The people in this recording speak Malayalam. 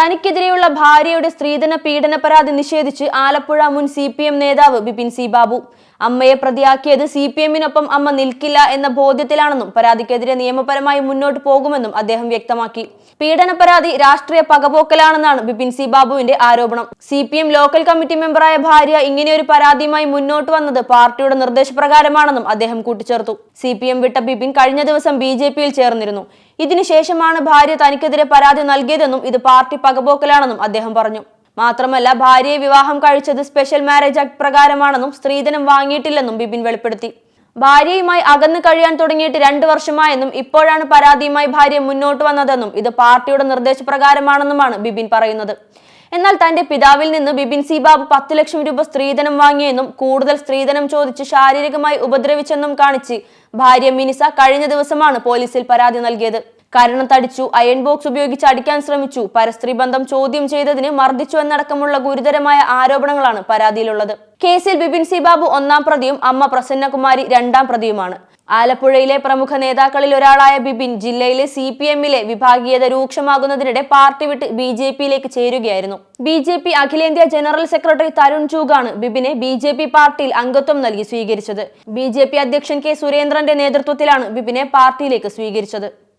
തനിക്കെതിരെയുള്ള ഭാര്യയുടെ സ്ത്രീധന പീഡന പരാതി നിഷേധിച്ച് ആലപ്പുഴ മുൻ സി പി എം നേതാവ് ബിപിൻ സി ബാബു. അമ്മയെ പ്രതിയാക്കിയത് സി പി എമ്മിനൊപ്പം അമ്മ നിൽക്കില്ല എന്ന ബോധ്യത്തിലാണെന്നും പരാതിക്കെതിരെ നിയമപരമായി മുന്നോട്ട് പോകുമെന്നും അദ്ദേഹം വ്യക്തമാക്കി. പീഡന പരാതി രാഷ്ട്രീയ പകപോക്കലാണെന്നാണ് ബിപിൻ സി ബാബുവിന്റെ ആരോപണം. C P M local committee മെമ്പറായ ഭാര്യ ഇങ്ങനെയൊരു പരാതിയുമായി മുന്നോട്ട് വന്നത് പാർട്ടിയുടെ നിർദ്ദേശപ്രകാരമാണെന്നും അദ്ദേഹം കൂട്ടിച്ചേർത്തു. സി പി എം വിട്ട ബിപിൻ കഴിഞ്ഞ ദിവസം ബി ജെ പിയിൽ ചേർന്നിരുന്നു. ഇതിനുശേഷമാണ് ഭാര്യ തനിക്കെതിരെ പരാതി നൽകിയതെന്നും ഇത് പാർട്ടി പകപോക്കലാണെന്നും അദ്ദേഹം പറഞ്ഞു. മാത്രമല്ല ഭാര്യയെ വിവാഹം കഴിച്ചത് സ്പെഷ്യൽ മാരേജ് ആക്ട് പ്രകാരമാണെന്നും സ്ത്രീധനം വാങ്ങിയിട്ടില്ലെന്നും ബിപിൻ വെളിപ്പെടുത്തി. ഭാര്യയുമായി അകന്നു കഴിയാൻ തുടങ്ങിയിട്ട് രണ്ടു വർഷമായെന്നും ഇപ്പോഴാണ് പരാതിയുമായി ഭാര്യ മുന്നോട്ട് വന്നതെന്നും ഇത് പാർട്ടിയുടെ നിർദ്ദേശപ്രകാരമാണെന്നുമാണ് ബിപിൻ പറയുന്നത്. എന്നാൽ തന്റെ പിതാവിൽ നിന്ന് ബിപിൻ സി ബാബു പത്ത് ലക്ഷം രൂപ സ്ത്രീധനം വാങ്ങിയെന്നും കൂടുതൽ സ്ത്രീധനം ചോദിച്ച് ശാരീരികമായി ഉപദ്രവിച്ചെന്നും കാണിച്ച് ഭാര്യ മിനിസ കഴിഞ്ഞ ദിവസമാണ് പോലീസിൽ പരാതി നൽകിയത്. കാരണം തടിച്ചു അയൺ ബോക്സ് ഉപയോഗിച്ച് അടിക്കാൻ ശ്രമിച്ചു. പരസ്ത്രീ ബന്ധം ചോദ്യം ചെയ്തതിന് മർദ്ദിച്ചു എന്നടക്കമുള്ള ഗുരുതരമായ ആരോപണങ്ങളാണ് പരാതിയിലുള്ളത്. കേസിൽ ബിപിൻ സി ബാബു ഒന്നാം പ്രതിയും അമ്മ പ്രസന്നകുമാരി രണ്ടാം പ്രതിയുമാണ്. ആലപ്പുഴയിലെ പ്രമുഖ നേതാക്കളിൽ ഒരാളായ ബിപിൻ ജില്ലയിലെ സി പി എമ്മിലെ വിഭാഗീയത രൂക്ഷമാകുന്നതിനിടെ പാർട്ടി വിട്ട് ബി ജെ പിയിലേക്ക് ചേരുകയായിരുന്നു. ബി ജെ പി അഖിലേന്ത്യാ ജനറൽ സെക്രട്ടറി തരുൺ ചൂഗാണ് ബിപിനെ ബി ജെ പി പാർട്ടിയിൽ അംഗത്വം നൽകി സ്വീകരിച്ചത്. ബി ജെ പി അധ്യക്ഷൻ കെ സുരേന്ദ്രന്റെ നേതൃത്വത്തിലാണ് ബിപിനെ പാർട്ടിയിലേക്ക് സ്വീകരിച്ചത്.